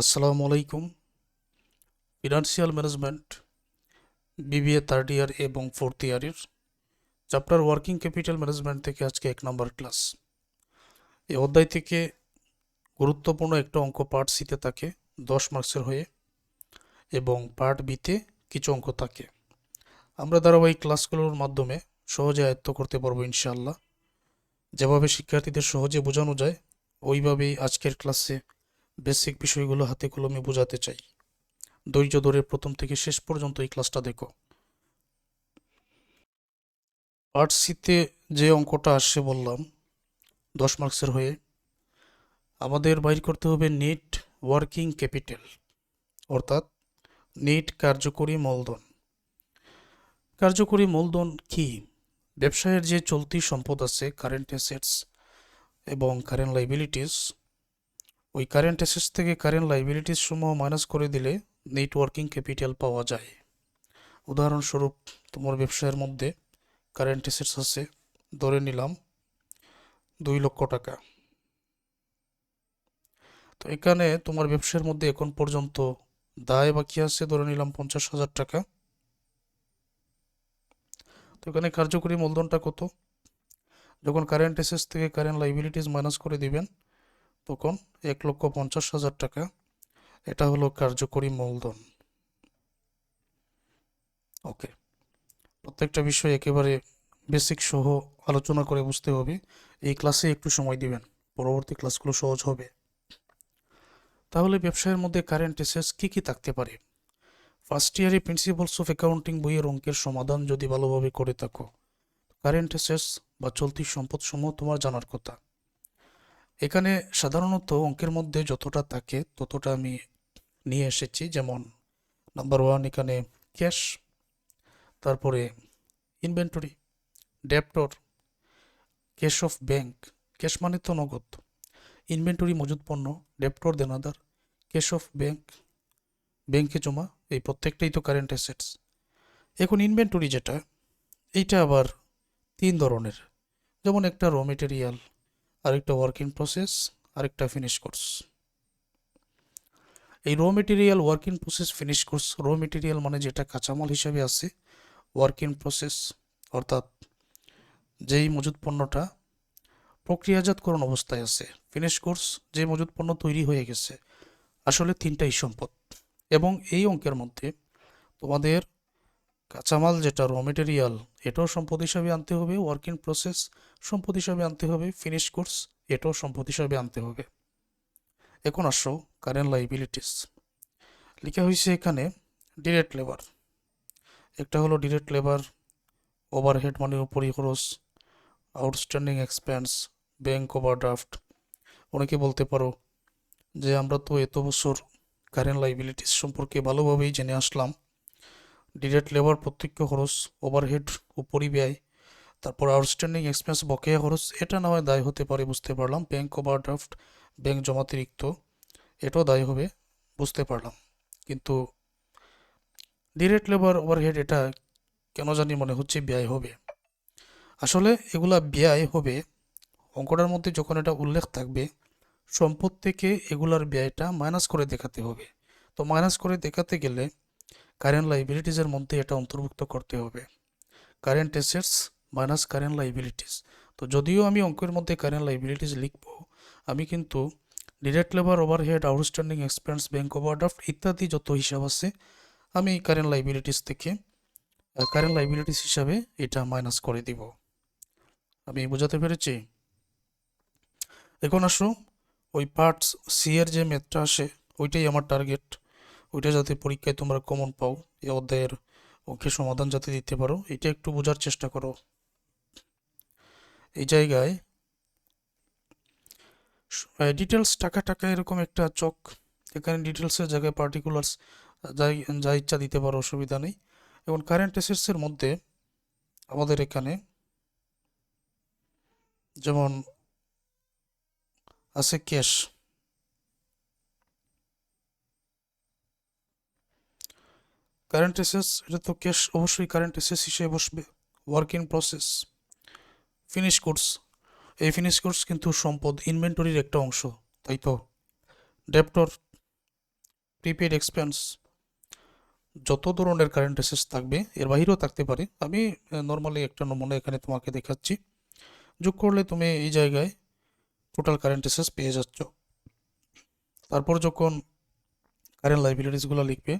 আসসালামু আলাইকুম। Financial management BBA third year এবং ফোর্থ ইয়ারের চ্যাপ্টার ওয়ার্কিং ক্যাপিটাল ম্যানেজমেন্ট থেকে আজকে এক নম্বর ক্লাস এই অধ্যায় থেকে গুরুত্বপূর্ণ একটা অঙ্ক পার্ট সিতে থাকে, দশ মার্কসের হয়ে এবং পার্ট বিতে কিছু অঙ্ক থাকে। আমরা ধারাবাহিক ক্লাসগুলোর মাধ্যমে সহজে আয়ত্ত করতে পারব ইনশাআল্লাহ। যেভাবে শিক্ষার্থীদের সহজে বোঝানো যায়, ওইভাবেই আজকের ক্লাসে বেসিক বিষয়গুলো হাতে কলমে বোঝাতে চাই। ধৈর্য ধরে প্রথম থেকে শেষ পর্যন্ত এই ক্লাসটা দেখো। পার্ট সিতে যে অঙ্কটা আসছে বললাম, দশ মার্কসের হয়ে, আমাদের বাইর করতে হবে নেট ওয়ার্কিং ক্যাপিটাল, অর্থাৎ নেট কার্যকরী মূলধন কার্যকরী মূলধন কি? ব্যবসায়ের যে চলতি সম্পদ আছে কারেন্ট অ্যাসেটস এবং কারেন্ট লাইবিলিটিস ওই কারেন্ট অ্যাসেস থেকে কারেন্ট লাইবিলিটিস সমূহ মাইনাস করে দিলে নেটওয়ার্কিং ক্যাপিটাল পাওয়া যায়। উদাহরণস্বরূপ, তোমার ব্যবসায়ের মধ্যে কারেন্ট অ্যাসেটস আছে, ধরে নিলাম দুই লক্ষ টাকা। তো এখানে তোমার ব্যবসার মধ্যে এখন পর্যন্ত দায় বাকি আছে, ধরে নিলাম পঞ্চাশ হাজার টাকা। তো এখানে কার্যকরী মূলধনটা কত? যখন কারেন্ট অ্যাসেটস থেকে কারেন্ট লাইবিলিটিস মাইনাস করে দিবেন তখন এক লক্ষ পঞ্চাশ হাজার টাকা। এটা হলো কার্যকরী মূলধন। ওকে। প্রত্যেকটা বিষয় একেবারে বেসিক সহ আলোচনা করে বুঝতে হবে। এই ক্লাসে একটু সময় দিবেন। পরবর্তী ক্লাসগুলো সহজ হবে। তাহলে ব্যবসায়ের মধ্যে কারেন্ট অ্যাসেটস কী কী থাকতে পারে? ফার্স্ট ইয়ারে প্রিন্সিপালস অফ অ্যাকাউন্টিং বইয়ের অঙ্কের সমাধান যদি ভালোভাবে করে থাকো কারেন্ট অ্যাসেটস বা চলতি সম্পদ সমূহ তোমার জানার কথা। এখানে সাধারণত অঙ্কের মধ্যে যতটা থাকে ততটা আমি নিয়ে এসেছি। যেমন নাম্বার ওয়ান এখানে ক্যাশ তারপরে inventory debtor cash of bank cash মানে তো নগদ। ইনভেন্টরি মজুদ পণ্য ডেপ্টর দেনাদার ক্যাশ অফ ব্যাংক ব্যাংকে জমা, এই প্রত্যেকটাই তো কারেন্ট অ্যাসেটস এখন ইনভেন্টরি যেটা, এইটা আবার তিন ধরনের। যেমন একটা র মেটেরিয়াল আরেকটা ওয়ার্ক ইন প্রসেস আরেকটা ফিনিশ কোর্স এই raw material work in process finished goods raw material মানে যেটা কাঁচামাল হিসাবে আছে ওয়ার্ক ইন প্রসেস অর্থাৎ যেই মজুদ পণ্যটা প্রক্রিয়াজাতকরণ অবস্থায় আছে ফিনিশ কোর্স যে মজুদ পণ্য তৈরি হয়ে গেছে, আসলে তিনটাই সম্পদ। এবং এই অঙ্কের মধ্যে তোমাদের কাঁচামাল যেটা র মেটেরিয়াল এটাও সম্পদ হিসাবে আনতে হবে ওয়ার্ক ইন প্রসেস সম্পদ হিসাবে আনতে হবে ফিনিশ কোর্স এটাও সম্পদ হিসাবে আনতে হবে। এখন আসো কারেন্ট লাইবিলিটিস লেখা হয়েছে এখানে ডিরেক্ট লেবার একটা হলো ডিরেক্ট লেবার ওভারহেড মানে উপরি খরচ আউটস্ট্যান্ডিং এক্সপেন্স ব্যাংক ওভারড্রাফট অনেকে বলতে পারো যে আমরা তো এত বছর কারেন্ট লাইবিলিটিস সম্পর্কে ভালোভাবেই জেনে আসলাম। ডিরেক্ট লেবার প্রত্যক্ষ খরচ ওভারহেড উপরি ব্যয়, তারপর আউটস্ট্যান্ডিং এক্সপেন্স বকেয়া খরচ, এটা না হয় দায় হতে পারে বুঝতে পারলাম। ব্যাংক ওভারড্রাফট ব্যাংক জমাতিরিক্ত এটাও দায় হবে বুঝতে পারলাম। কিন্তু ডিরেক্ট লেবার ওভারহেড এটা কেন জানি মনে হচ্ছে ব্যয় হবে। আসলে এগুলা ব্যয় হবে, অঙ্কটার মধ্যে যখন এটা উল্লেখ থাকবে, সম্পদ থেকে এগুলার ব্যয়টা মাইনাস করে দেখাতে হবে। তো মাইনাস করে দেখাতে গেলে কারেন্ট লাইবিলিটিসের মধ্যে এটা অন্তর্ভুক্ত করতে হবে। Current assets minus current liabilities তো যদিও আমি অঙ্কের মধ্যে কারেন্ট লাইবিলিটিস লিখব, আমি কিন্তু direct labour overhead outstanding expense bank overdraft ইত্যাদি যত হিসাব আছে, আমি কারেন্ট লাইবিলিটিস থেকে কারেন্ট লাইবিলিটিস হিসাবে এটা মাইনাস করে দিব। আমি বোঝাতে পেরেছি? এখন আসো, ওই পার্টস সি এর যে ম্যাথটা আসে, ওইটাই আমার টার্গেট ওইটা যাতে পরীক্ষায় তোমরা কমন পাও এই অধ্যায়ের অঙ্কের সমাধান যাতে দিতে পারো, এটা একটু বোঝার চেষ্টা করো। এই জায়গায় ডিটেলস টাকা টাকা এরকম একটা চক, এখানে ডিটেলসের জায়গায় পার্টিকুলার্স যাই, যা ইচ্ছা দিতে পারো, অসুবিধা নেই। এবং কারেন্ট অ্যাসেটসের মধ্যে আমাদের এখানে যেমন আছে ক্যাশ কারেন্ট অ্যাসেস এটা তো ক্যাশ অবশ্যই কারেন্ট অ্যাসেস হিসেবে বসবে। Work in process finished goods এই ফিনিশ কোর্স কিন্তু সম্পদ ইনভেন্টরির একটা অংশ, তাই তো? ডেপ্টর প্রিপেড এক্সপেন্স যত ধরনের কারেন্ট অ্যাসেস থাকবে, এর বাহিরেও থাকতে পারে। আমি নর্মালি একটা নমুনা এখানে তোমাকে দেখাচ্ছি। যোগ করলে তুমি এই জায়গায় টোটাল কারেন্ট অ্যাসেস পেয়ে যাচ্ছ। তারপর যখন কারেন্ট লাইবিলিটিসগুলো লিখবে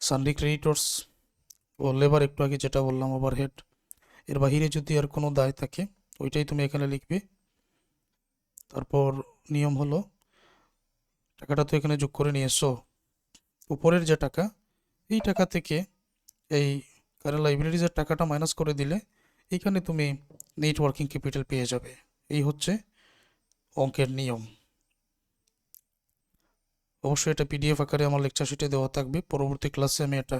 সানডি ক্রেডিটর্স ও লেবার একটু আগে যেটা বললাম ওভারহেড এর বাহিরে যদি আর কোনো দায় থাকে, ওইটাই তুমি এখানে লিখবে। তারপর নিয়ম হলো, টাকাটা তো এখানে যোগ করে নিয়ে এসো উপরের যে টাকা, এই টাকা থেকে এই কারেন্ট লাইব্রেরিজের টাকাটা মাইনাস করে দিলে এইখানে তুমি নেট ওয়ার্কিং ক্যাপিটাল পেয়ে যাবে। এই হচ্ছে অঙ্কের নিয়ম। অবশ্যই এটা পিডিএফ আকারে আমার লেকচার শিটে দেওয়া থাকবে। পরবর্তী ক্লাসে আমি এটা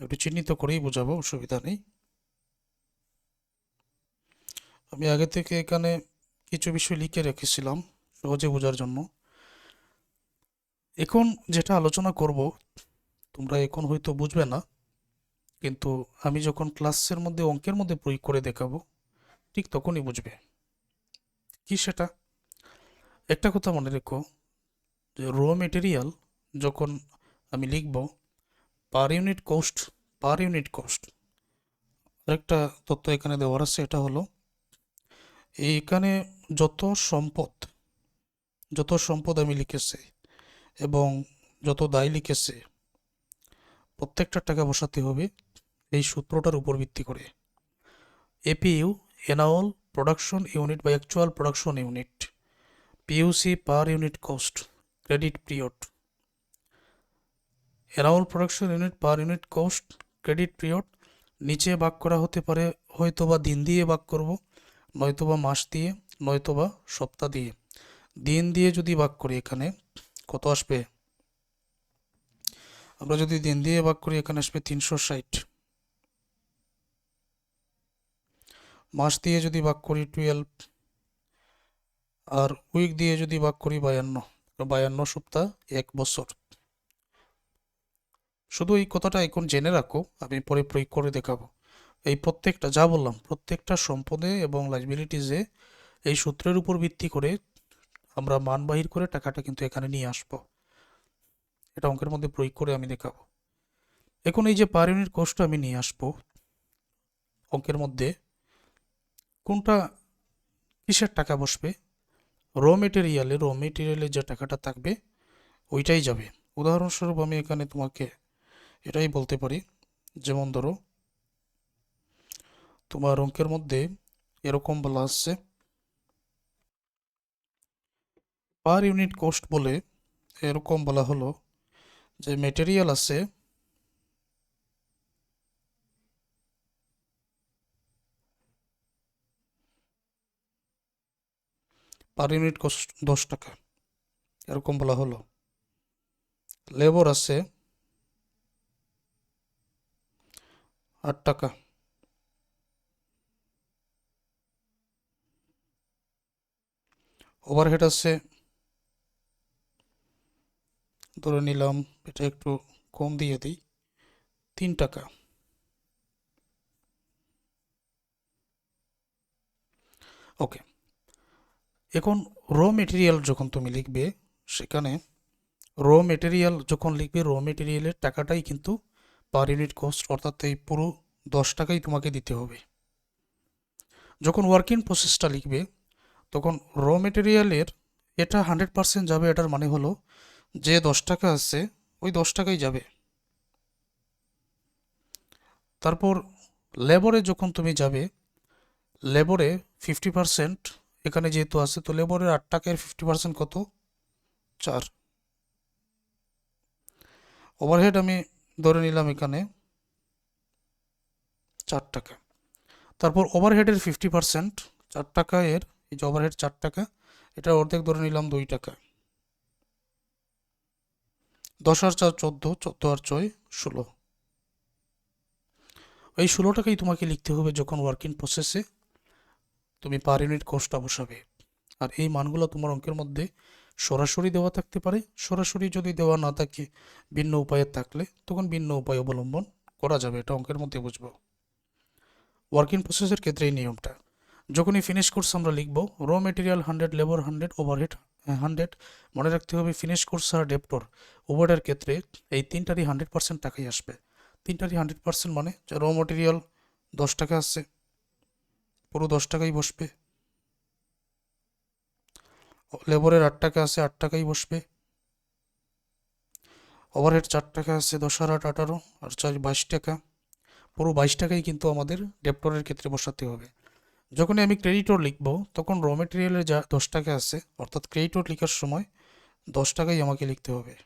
একটু চিহ্নিত করেই বোঝাবো, অসুবিধা নেই। আমি আগে থেকে এখানে কিছু বিষয় লিখে রেখেছিলাম সহজে বোঝার জন্য। এখন যেটা আলোচনা করব, তোমরা এখন হয়তো বুঝবে না, কিন্তু আমি যখন ক্লাসের মধ্যে অঙ্কের মধ্যে প্রয়োগ করে দেখাবো, ঠিক তখনই বুঝবে। কি সেটা? একটা কথা মনে রেখো র মেটেরিয়াল যখন আমি লিখব per unit cost per unit cost আরেকটা তথ্য এখানে দেওয়ার আছে, এটা হলো এইখানে যত সম্পদ যত সম্পদ আমি লিখেছি এবং যত দায় লিখেছে, প্রত্যেকটা টাকা বসাতে হবে এই সূত্রটার উপর ভিত্তি করে। এপিইউ এনাওল প্রোডাকশন ইউনিট বা actual production unit PUC per unit cost credit period annual production unit per unit cost credit period নিচে ভাগ করা হতে পারে হয়তো বা দিন দিয়ে ভাগ করব নয়তো বা মাস দিয়ে নয়তো বা সপ্তাহ দিয়ে। দিন দিয়ে যদি ভাগ করি এখানে, কত আসবে? আমরা যদি দিন দিয়ে ভাগ করি, এখানে আসবে তিনশো ষাট। মাস দিয়ে যদি ভাগ করি টুয়েলভ আর উইক দিয়ে যদি ভাগ করি বায়ান্ন। বায়ান্ন সপ্তাহ, এক বছর। শুধু এই কথাটা এখন জেনে রাখো, আমি পরে প্রয়োগ করে দেখাবো। এই প্রত্যেকটা, যা বললাম, প্রত্যেকটা সম্পদে এবং লাইবিলিটিসে এই সূত্রের উপর ভিত্তি করে আমরা মান বাহির করে টাকাটা কিন্তু এখানে নিয়ে আসব। এটা অঙ্কের মধ্যে প্রয়োগ করে আমি দেখাবো। এখন এই যে পার ইউনিট কোর্সটা আমি নিয়ে আসব, অঙ্কের মধ্যে, কোনটা, কিসের টাকা বসবে? র মেটেরিয়ালে র মেটেরিয়ালে যে টাকাটা থাকবে, ওইটাই যাবে। উদাহরণস্বরূপ আমি এখানে তোমাকে এটাই বলতে পারি, যেমন ধরো, তোমার অঙ্কের মধ্যে এরকম বলা আসছে পার ইউনিট কোস্ট বলে এরকম বলা হলো যে মেটেরিয়াল আছে পার ইউনিট কস্ট দশ টাকা। এরকম বলা হলো। লেবার আছে আট টাকা। ওভারহেড আছে, ধরে নিলাম এটা একটু কম দিয়ে দিই, তিন টাকা। ওকে। এখন র মেটেরিয়াল যখন তুমি লিখবে, সেখানে র মেটেরিয়াল যখন লিখবে র মেটেরিয়ালের টাকাটাই কিন্তু পার ইউনিট কস্ট অর্থাৎ এই পুরো দশ টাকাই তোমাকে দিতে হবে। যখন ওয়ার্কিং প্রসেসটা লিখবে, তখন র মেটেরিয়ালের এটা হান্ড্রেড পার্সেন্ট যাবে, এটার মানে হলো যে দশ টাকা আছে, ওই দশ টাকাই যাবে। তারপর লেবরে যখন তুমি যাবে লেবরে ফিফটি পার্সেন্ট এখানে যেহেতু আছে, তো লেবরের আট টাকার ফিফটি পার্সেন্ট কত? চার। ওভারহেড আমি ধরে নিলাম এখানে চার টাকা তারপর ওভারহেডের ফিফটি পার্সেন্ট চার টাকা এর, এই যে ওভারহেড চার টাকা এটা অর্ধেক ধরে নিলাম দুই টাকা দশ আর চার চোদ্দ চোদ্দ আর ছয়, ষোলো। এই ষোলো টাকাই তোমাকে লিখতে হবে যখন ওয়ার্কিং প্রসেসে তুমি পার ইউনিট কস্টটা বসাবে। আর এই মানগুলো তোমার অঙ্কের মধ্যে সরাসরি দেওয়া থাকতে পারে। সরাসরি যদি দেওয়া না থাকে, ভিন্ন উপায়ে থাকলে তখন ভিন্ন উপায় অবলম্বন করা যাবে। এটা অঙ্কের মধ্যে বুঝব। ওয়ার্কিং প্রসেসের ক্ষেত্রে এই নিয়মটা। যখনই ফিনিশ কোর্স আমরা লিখব raw material hundred labour hundred overhead hundred মনে রাখতে হবে ফিনিশ কোর্স আর ডেপ্টর ওভারের ক্ষেত্রে এই তিনটারই হান্ড্রেড পার্সেন্ট টাকাই আসবে। তিনটারই হান্ড্রেড পার্সেন্ট মানে র মেটেরিয়াল দশ টাকা আসছে। পুরো দশ টাকাই বসবে। লেবারের আট টাকা আছে, আট টাকাই বসবে। ওভারহেড চার টাকা আছে, দশ আর আট, আঠারো, আর চার বাইশ টাকা। পুরো বাইশ টাকাই কিন্তু আমাদের ডেপ্টরের ক্ষেত্রে বসাতে হবে। যখনই আমি ক্রেডিটর লিখব, তখন র মেটেরিয়ালের যা দশ টাকা আছে, অর্থাৎ ক্রেডিটর লেখার সময় দশ টাকাই আমাকে লিখতে হবে।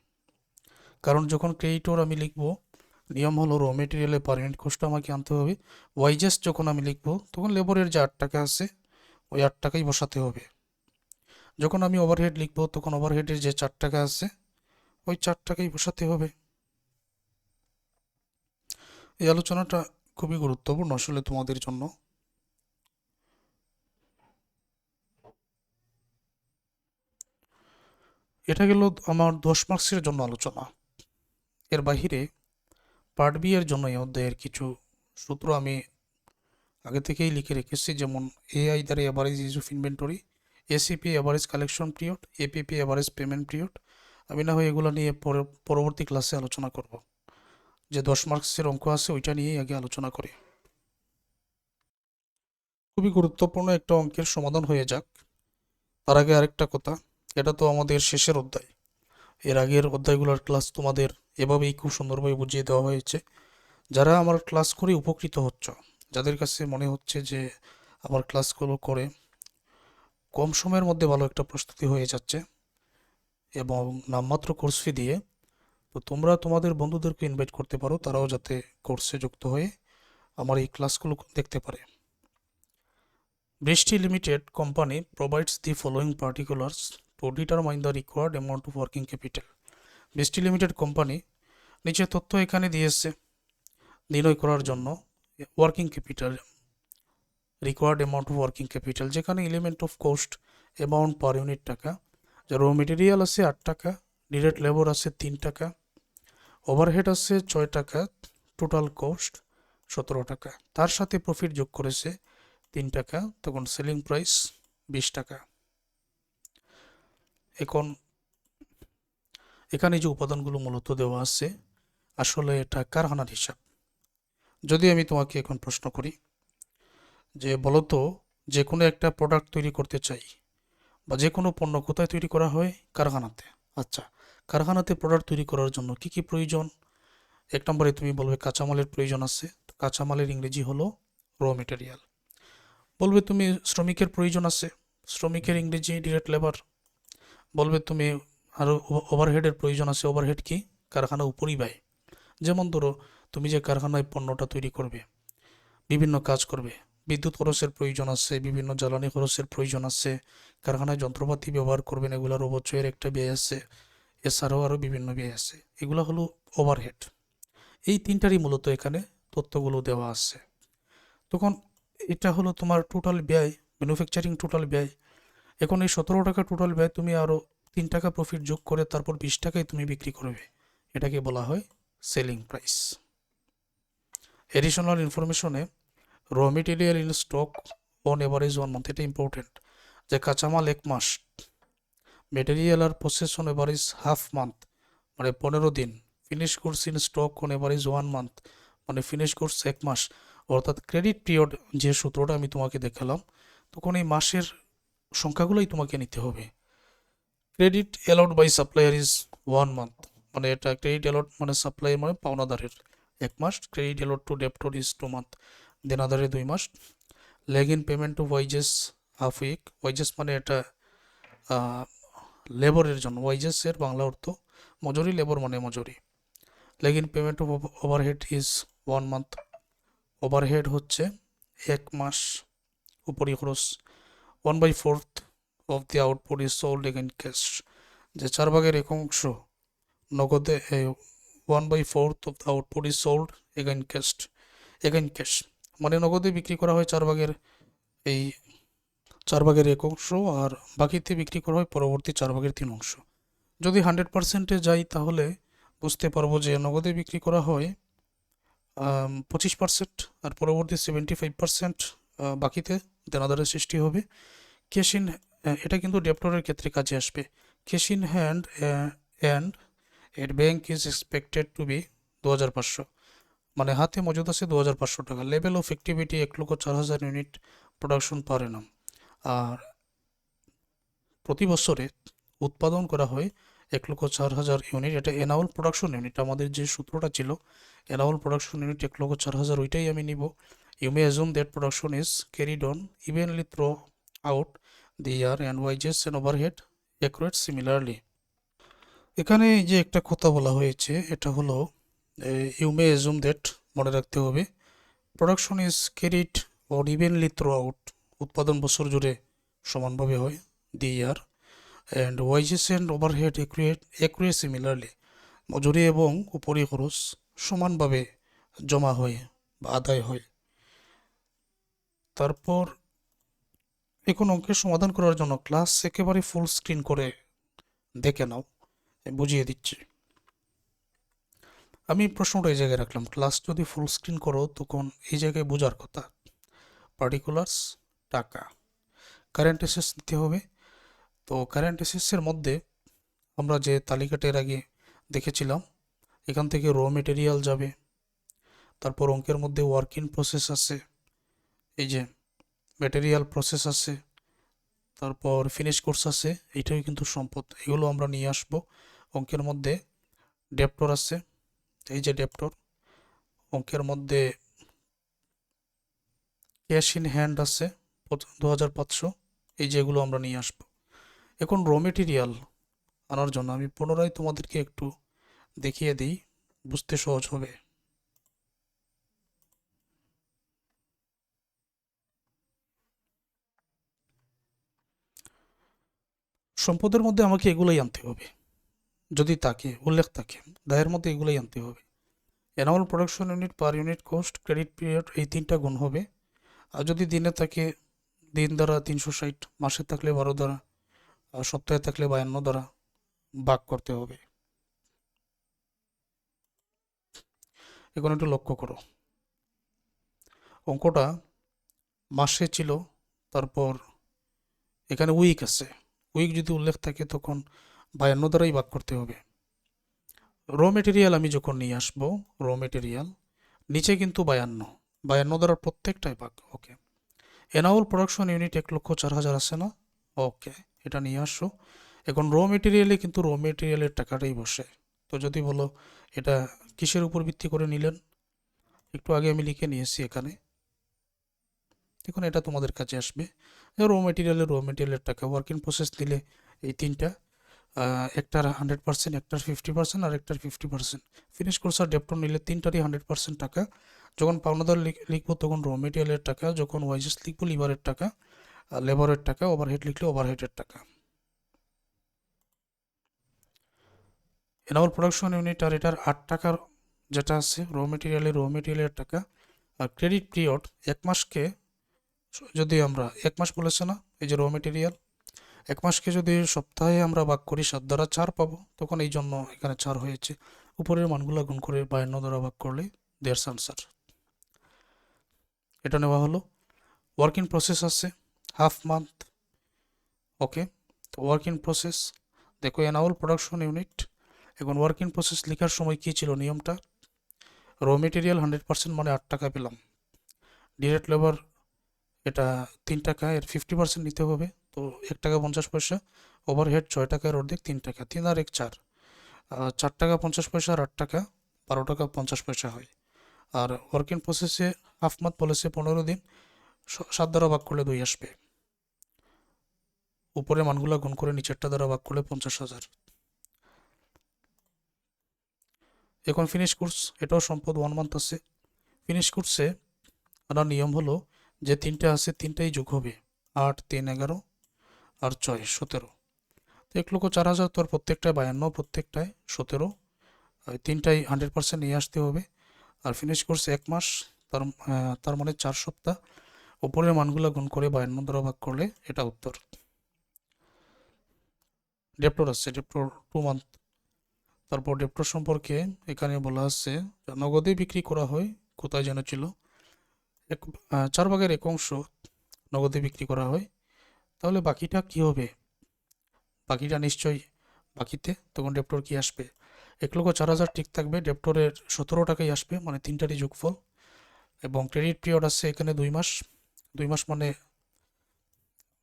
কারণ যখন ক্রেডিটর আমি লিখব নিয়ম হলো র মেটেরিয়ালের পার ইউনিট কস্টটা আমাকে আনতে হবে। ওয়াইজেস যখন আমি লিখব, তখন লেবারের যে আট টাকা আছে, ওই আট টাকাই বসাতে হবে। যখন আমি ওভারহেড লিখব, তখন ওভারহেডের যে চার টাকা আছে, ওই চার টাকাই বসাতে হবে। এই আলোচনাটা খুবই গুরুত্বপূর্ণ আসলে তোমাদের জন্য। এটা গেল আমার দশ মার্কসের জন্য আলোচনা। এর বাহিরে পার্ট বি এর জন্য এই অধ্যায়ের কিছু সূত্র আমি আগে থেকেই লিখে রেখেছি, যেমন এআই দ্বারা average use of inventory ACP average collection period APP average payment period আমি না হয় এগুলো নিয়ে পরে- পরবর্তী ক্লাসে আলোচনা করব। যে দশ মার্কসের অঙ্ক আছে, ওইটা নিয়েই আগে আলোচনা করি। খুবই গুরুত্বপূর্ণ একটা অঙ্কের সমাধান হয়ে যাক। তার আগে আরেকটা কথা, এটা তো আমাদের শেষের অধ্যায়। এর আগের অধ্যায়গুলোর ক্লাস তোমাদের এভাবেই খুব সুন্দরভাবে বুঝিয়ে দেওয়া হয়েছে। যারা আমার ক্লাস করে উপকৃত হচ্ছ, যাদের কাছে মনে হচ্ছে যে আমার ক্লাসগুলো করে কম সময়ের মধ্যে ভালো একটা প্রস্তুতি হয়ে যাচ্ছে এবং নামমাত্র কোর্স ফি দিয়ে, তো তোমরা তোমাদের বন্ধুদেরকে ইনভাইট করতে পারো, তারাও যাতে কোর্সে যুক্ত হয়ে আমার এই ক্লাসগুলো দেখতে পারে। Brishti limited company provides the following particulars to determine the required amount of working capital Brishti limited company নিচে তথ্য এখানে দিয়েছে নির্ণয় করার জন্য working capital required amount of working capital যেখানে element of cost amount per unit টাকা, যে র মেটেরিয়াল আছে আট টাকা ডিরেক্ট লেবার আছে তিন টাকা ওভারহেড আছে ছয় টাকা টোটাল কোস্ট সতেরো টাকা। তার সাথে প্রফিট যোগ করেছে তিন টাকা, তখন সেলিং প্রাইস বিশ টাকা। এখন এখানে যে উপাদানগুলো মূলত দেওয়া আছে, আসলে এটা কারখানার হিসাব। যদি আমি তোমাকে এখন প্রশ্ন করি যে বলতো যে কোনো একটা প্রোডাক্ট তৈরি করতে চাই বা যে কোনো পণ্য কোথায় তৈরি করা হয়? কারখানাতে। আচ্ছা কারখানাতে প্রোডাক্ট তৈরি করার জন্য কি কি প্রয়োজন? এক নম্বরে তুমি বলবে কাঁচামালের প্রয়োজন আছে। কাঁচামালের ইংরেজি হলো র মেটেরিয়াল বলবে তুমি শ্রমিকের প্রয়োজন আছে। শ্রমিকের ইংরেজি ডিরেক্ট লেবার বলবে, তুমি আরও ওভারহেডের প্রয়োজন আছে ওভারহেড কি? কারখানা উপরই ব্যয় যেমন ধরো, তুমি যে কারখানায় পণ্যটা তৈরি করবে, বিভিন্ন কাজ করবে, বিদ্যুৎ খরচের প্রয়োজন আছে, বিভিন্ন জ্বালানি খরচের প্রয়োজন আছে, কারখানায় যন্ত্রপাতি ব্যবহার করবেন এগুলোর অবচয়ের একটা ব্যয় আছে, এছাড়াও আরও বিভিন্ন ব্যয় আছে, এগুলো হলো ওভারহেড এই তিনটারই মূলত এখানে তথ্যগুলো দেওয়া আছে। তখন এটা হলো তোমার টোটাল ব্যয় ম্যানুফ্যাকচারিং টোটাল ব্যয় এখন এই সতেরো টাকা টোটাল ব্যয় তুমি আরও তিন টাকা প্রফিট যোগ করে তারপর বিশ টাকায় তুমি বিক্রি করবে। এটাকে বলা হয় selling price additional ইনফরমেশনে raw material in stock on average one month এটা ইম্পর্টেন্ট যে কাঁচামাল এক মাস material R process on average half month মানে পনেরো দিন। Finished goods in stock on average one month মানে ফিনিশ কোর্স এক মাস। অর্থাৎ ক্রেডিট পিরিয়ড যে সূত্রটা আমি তোমাকে দেখালাম, তখন এই মাসের সংখ্যাগুলোই তোমাকে নিতে হবে। Credit allowed by supplier is one month মানে এটা ক্রেডিট অ্যালাউড মানে সাপ্লাই মানে পাওনাদারের এক মাস credit allowed to debtor is two month দেনাদারের দুই মাস। Lag in payment to wages half week wages মানে এটা লেবরের জন্য। ওয়াইজেসের বাংলা অর্থ মজুরি লেবর মানে মজুরি। Lag in payment of overhead is one month overhead হচ্ছে এক মাস উপরি খরচ। One by fourth of the output is sold against cash যে চার ভাগের এক অংশ নগদে one by fourth of the output is sold against cash against cash মানে নগদে বিক্রি করা হয় চার ভাগের এই চার ভাগের এক অংশ আর বাকিতে বিক্রি করা হয় পরবর্তী চার ভাগের তিন অংশ যদি হান্ড্রেড পার্সেন্টে যাই তাহলে বুঝতে পারব যে নগদে বিক্রি করা হয় পঁচিশ পার্সেন্ট আর পরবর্তী সেভেন্টি ফাইভ পার্সেন্ট বাকিতে দেনাদারের সৃষ্টি হবে। ক্যাশ ইন এটা কিন্তু ডেপ্টরের ক্ষেত্রে কাজে আসবে। ক্যাশ ইন হ্যান্ড অ্যান্ড এর bank is expected to be দু হাজার পাঁচশো। মানে হাতে মজুদ আছে দু হাজার পাঁচশো টাকা। লেভেল অফ অ্যাক্টিভিটি এক লক্ষ চার হাজার ইউনিট প্রোডাকশন পার এনাম আর প্রতি বছরে উৎপাদন করা হয় এক লক্ষ চার হাজার ইউনিট। এটা এনাউল প্রোডাকশন ইউনিট আমাদের যে সূত্রটা ছিল এনাউল প্রোডাকশন ইউনিট এক লক্ষ চার হাজার, ওইটাই আমি নিব। May assume that production is carried on evenly throughout the year and wages and overhead accurate similarly এখানে যে একটা কথা বলা হয়েছে, এটা হলো ইউ মে অ্যাজুম দ্যাট মনে রাখতে হবে production is carried on evenly throughout উৎপাদন বছর জুড়ে সমানভাবে হয় the year and wages and overhead accurate accurate similarly মজুরি এবং উপরি খরচ সমানভাবে জমা হয় বা আদায় হয়। তারপর এখন অঙ্কের সমাধান করার জন্য ক্লাস একেবারে ফুল স্ক্রিন করে দেখে নাও বুঝিয়ে দিচ্ছি। আমি প্রশ্নটা এই জায়গায় রাখলাম ক্লাস যদি ফুল স্ক্রিন করো তখন এই জায়গায় বোঝার কথা পার্টিকুলার্স টাকা। কারেন্ট অ্যাসেস দিতে হবে, তো কারেন্ট অ্যাসেসের মধ্যে আমরা যে তালিকাটা এর আগে দেখেছিলাম, এখান থেকে র মেটেরিয়াল যাবে, তারপর অঙ্কের মধ্যে ওয়ার্ক প্রসেস আছে এই যে ম্যাটেরিয়াল প্রসেস আছে, তারপর ফিনিশ কোর্স আছে এইটাই কিন্তু সম্পদ। এগুলো আমরা নিয়ে আসব। অঙ্কের মধ্যে ডেপ্টর আছে, এই যে ডেপ্টর অঙ্কের মধ্যে ক্যাশ ইন হ্যান্ড আছে দু হাজার পাঁচশো। এই যেগুলো আমরা নিয়ে আসব। এখন র মেটেরিয়াল আনার জন্য আমি পুনরায় তোমাদেরকে একটু দেখিয়ে দিই, বুঝতে সহজ হবে। সম্পদের মধ্যে আমাকে এগুলোই আনতে হবে। যদি থাকে, উল্লেখ থাকে, দায়ের মধ্যে এগুলোই আনতে হবে। Annual production unit per unit cost, credit period, এই তিনটা গুণ হবে। আর যদি দিনে থাকে, দিন দ্বারা তিনশো ষাট, মাসে থাকলে বারো দ্বারা, আর সপ্তাহে থাকলে বায়ান্ন দ্বারা ভাগ করতে হবে। এখন একটু লক্ষ্য করো। অঙ্কটা মাসে ছিল, তারপর এখানে উইক আছে। উইক যদি উল্লেখ থাকে তখন বায়ান্ন দ্বারাই ভাগ করতে হবে। র মেটেরিয়াল আমি যখন নিয়ে আসব র মেটেরিয়াল নিচে কিন্তু বায়ান্ন বায়ান্ন দ্বারা প্রত্যেকটাই ভাগ ওকে এনাউল প্রোডাকশন ইউনিট এক লক্ষ চার হাজার আছে না? ওকে এটা নিয়ে আসো। এখন র মেটেরিয়ালে কিন্তু র মেটেরিয়ালের টাকাটাই বসে। তো যদি বলো এটা কিসের উপর ভিত্তি করে নিলেন? একটু আগে আমি লিখে নিয়েছি এখানে। দেখুন এটা তোমাদের কাছে আসবে। র মেটেরিয়ালের র মেটেরিয়ালের টাকা। ওয়ার্ক ইন প্রসেস দিলে এই তিনটা একটার হান্ড্রেড পার্সেন্ট একটার ফিফটি পার্সেন্ট আর একটার ফিফটি পার্সেন্ট ফিনিশ কোর্স আর ডেপ্টর নিলে তিনটারই হান্ড্রেড পার্সেন্ট টাকা। যখন পাওনাদার লিখ- লিখব তখন র মেটেরিয়ালের টাকা, যখন ওয়াইজেস লিখব লিভারের টাকা লেবারের টাকা ওভারহেড লিখলে ওভারহেডের টাকা। এনাউল প্রোডাকশন ইউনিট আর এটার আট টাকার যেটা আছে র মেটেরিয়ালের র মেটেরিয়ালের টাকা, আর ক্রেডিট পিরিয়ড এক মাসকে যদি আমরা এক মাস বলেছে না, এই যে র মেটেরিয়াল এক মাসকে যদি সপ্তাহে আমরা ভাগ করি সাত দ্বারা চার পাবো, তখন এই জন্য এখানে চার হয়েছে। উপরের মানগুলো গুণ করে বায়ান্ন দ্বারা ভাগ করলে দেড়স আনসার। এটা নেওয়া হলো। ওয়ার্ক প্রসেস আছে হাফ মান্থ ওকে তো ওয়ার্ক প্রসেস দেখো এনাউল প্রোডাকশন ইউনিট এখন ওয়ার্ক প্রসেস লেখার সময় কী ছিল নিয়মটা? র মেটেরিয়াল হান্ড্রেড পার্সেন্ট মানে আট টাকা পেলাম। ডিরেক্ট লেবার এটা তিন টাকা, এর ফিফটি পার্সেন্ট নিতে হবে। তো এক টাকা পঞ্চাশ পয়সা ওভারহেড ছয় টাকার অর্ধেক তিন টাকা, তিন আর এক চার। চার টাকা পঞ্চাশ পয়সা আর আট টাকা, বারো টাকা পঞ্চাশ পয়সা হয়। আর ওয়ার্ক প্রসেসে হাফ মান্থ বলেছে পনেরো দিন সাত দ্বারা ভাগ করলে দুই আসবে। উপরে মানগুলা গুণ করে নিচেরটা দ্বারা ভাগ করলে পঞ্চাশ হাজার। এখন ফিনিশ কোর্স এটাও সম্পদ ওয়ান মান্থ আছে। ফিনিশ কোর্সে আনার নিয়ম হলো যে তিনটে আছে, তিনটাই যোগ হবে। আট, তিন, এগারো আর ছয়, সতেরো। তো এক লক্ষ চার হাজার তোর প্রত্যেকটায় বায়ান্ন, প্রত্যেকটায় সতেরো। তিনটাই হান্ড্রেড পার্সেন্ট নিয়ে আসতে হবে। আর ফিনিশ কোর্স এক মাস, তার তার মানে চার সপ্তাহ। ওপরের মানগুলো গুণ করে বায়ান্ন দ্বারা ভাগ করলে এটা উত্তর। ডেপ্টোর আছে ডেপ্টোর টু মান্থ তারপর ডেপ্টোর সম্পর্কে এখানে বলা আছে নগদে বিক্রি করা হয় কোথায় যেন ছিল। এক চার ভাগের এক অংশ নগদে বিক্রি করা হয়। তাহলে বাকিটা কি হবে? বাকিটা নিশ্চয়ই বাকিতে তখন ডেপ্টর কি আসবে? এক লক্ষ চার হাজার ঠিক থাকবে, ডেপ্টরের সতেরো টাকাই আসবে মানে তিনটারই যোগফল। এবং ক্রেডিট পিরিয়ড আছে এখানে দুই মাস। দুই মাস মানে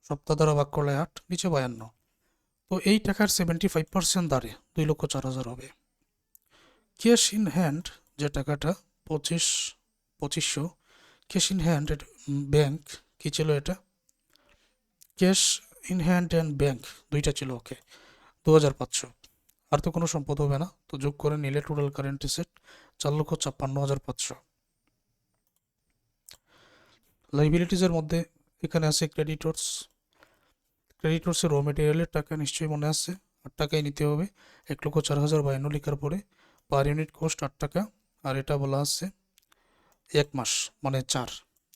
সপ্তাহ দ্বারা ভাগ করলে আট, নিচে বায়ান্ন। তো এই টাকার সেভেন্টি ফাইভ পার্সেন্ট দাঁড়ে দুই লক্ষ চার হাজার হবে। ক্যাশ ইন হ্যান্ড যে টাকাটা পঁচিশ, পঁচিশশো ক্যাশ ইন হ্যান্ড ব্যাংক কী ছিল এটা? Cash in hand and bank দুইটা ছিল ওকে দু হাজার পাঁচশো। আর তো কোনো সম্পদ হবে না, তো যোগ করে নিলে টোটাল কারেন্ট এসেট চার লক্ষ ছাপ্পান্ন হাজার পাঁচশো। লাইবিলিটিসের মধ্যে এখানে আছে ক্রেডিটর্স ক্রেডিটর্সের র মেটেরিয়ালের টাকা নিশ্চয়ই মনে আছে, আট টাকায় নিতে হবে, এক লক্ষ চার হাজার বায়ান্ন লিখার পরে পার ইউনিট কস্ট আট টাকা, আর এটা বলা আছে এক মাস মানে চার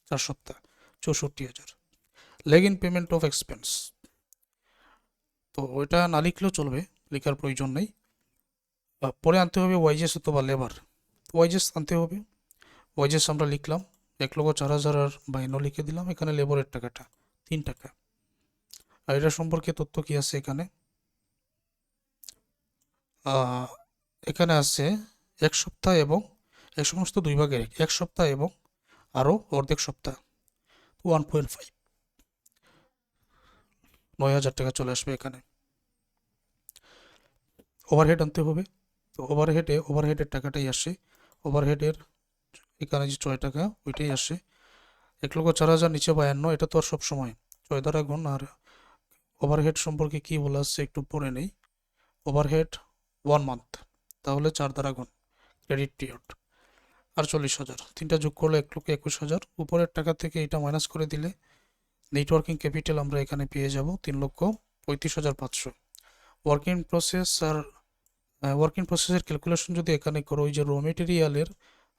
চার সপ্তাহ, চৌষট্টি হাজার। Lag in payment of expense তো ওইটা না লিখলেও চলবে, লেখার প্রয়োজন নেই। পরে আনতে হবে ওয়াইজেস অথবা লেবার ওয়াইজেস আনতে হবে। ওয়াইজেস আমরা লিখলাম, এক লক্ষ চার হাজার আর বায়ান্ন লিখে দিলাম, এখানে লেবারের টাকাটা, তিন টাকা। আর এটা সম্পর্কে তথ্য কি আছে এখানে? এখানে আছে এক সপ্তাহ এবং এক সমস্ত দুই ভাগের এক। সপ্তাহ এবং আরও অর্ধেক সপ্তাহ। One point five. নয় হাজার টাকা চলে আসবে এখানে। ওভারহেড আনতে হবে। তো ওভারহেডে, ওভারহেডের টাকাটাই আসে। ওভারহেডের এখানে যে ছয় টাকা, ওইটাই আসে। এক লক্ষ চার হাজার নিচে বায়ান্ন, এটা তো আর সব সময়। ছয় দ্বারা গুণ, আর ওভারহেড সম্পর্কে কি বলা আসছে একটু পড়ে নেই। ওভারহেড ওয়ান মান্থ, তাহলে চার দ্বারা গুণ, ক্রেডিট পিরিয়ড। আর চল্লিশ হাজার। তিনটা যোগ করলে এক লক্ষ একুশ হাজার। উপরের টাকা থেকে এটা মাইনাস করে দিলে নেটওয়ার্কিং ক্যাপিটাল আমরা এখানে পেয়ে যাব তিন লক্ষ পঁয়ত্রিশ হাজার পাঁচশো। ওয়ার্কিং প্রসেস আর ওয়ার্কিং প্রসেসের ক্যালকুলেশন যদি এখানে করো, ওই যে র মেটেরিয়ালের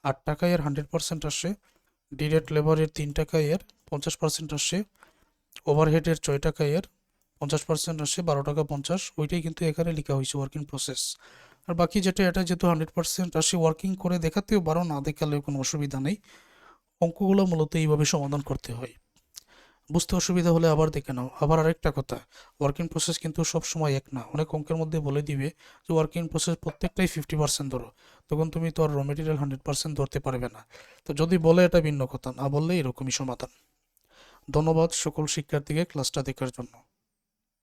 আট টাকায় এর হান্ড্রেড পার্সেন্ট আসে ডিরেক্ট লেবারের তিন টাকায় এর পঞ্চাশ পার্সেন্ট আসে ওভারহেডের ছয় টাকায় এর পঞ্চাশ পার্সেন্ট আসে, বারো টাকা পঞ্চাশ, ওইটাই কিন্তু এখানে লেখা হয়েছে ওয়ার্কিং প্রসেস আর বাকি যেটা, এটা যেহেতু হান্ড্রেড পার্সেন্ট আসে ওয়ার্কিং করে দেখাতেও পারো, না দেখালেও কোনো অসুবিধা নেই। অঙ্কগুলো মূলত এইভাবে সমাধান করতে হয়। বুঝতে অসুবিধা হলে আবার দেখে নাও। আবার আরেকটা কথা ওয়ার্কিং প্রসেস কিন্তু সব সময় এক না। অনেক অঙ্কের মধ্যে বলে দিবে যে ওয়ার্কিং প্রসেস প্রত্যেকটাই ফিফটি পার্সেন্ট ধরো। তখন তুমি তো আর র মেটেরিয়াল হান্ড্রেড পার্সেন্ট ধরতে পারবে না। তো যদি বলে এটা ভিন্ন কথা, না বললে এরকমই সমাধান। ধন্যবাদ সকল শিক্ষার্থীকে ক্লাসটা দেখার জন্য।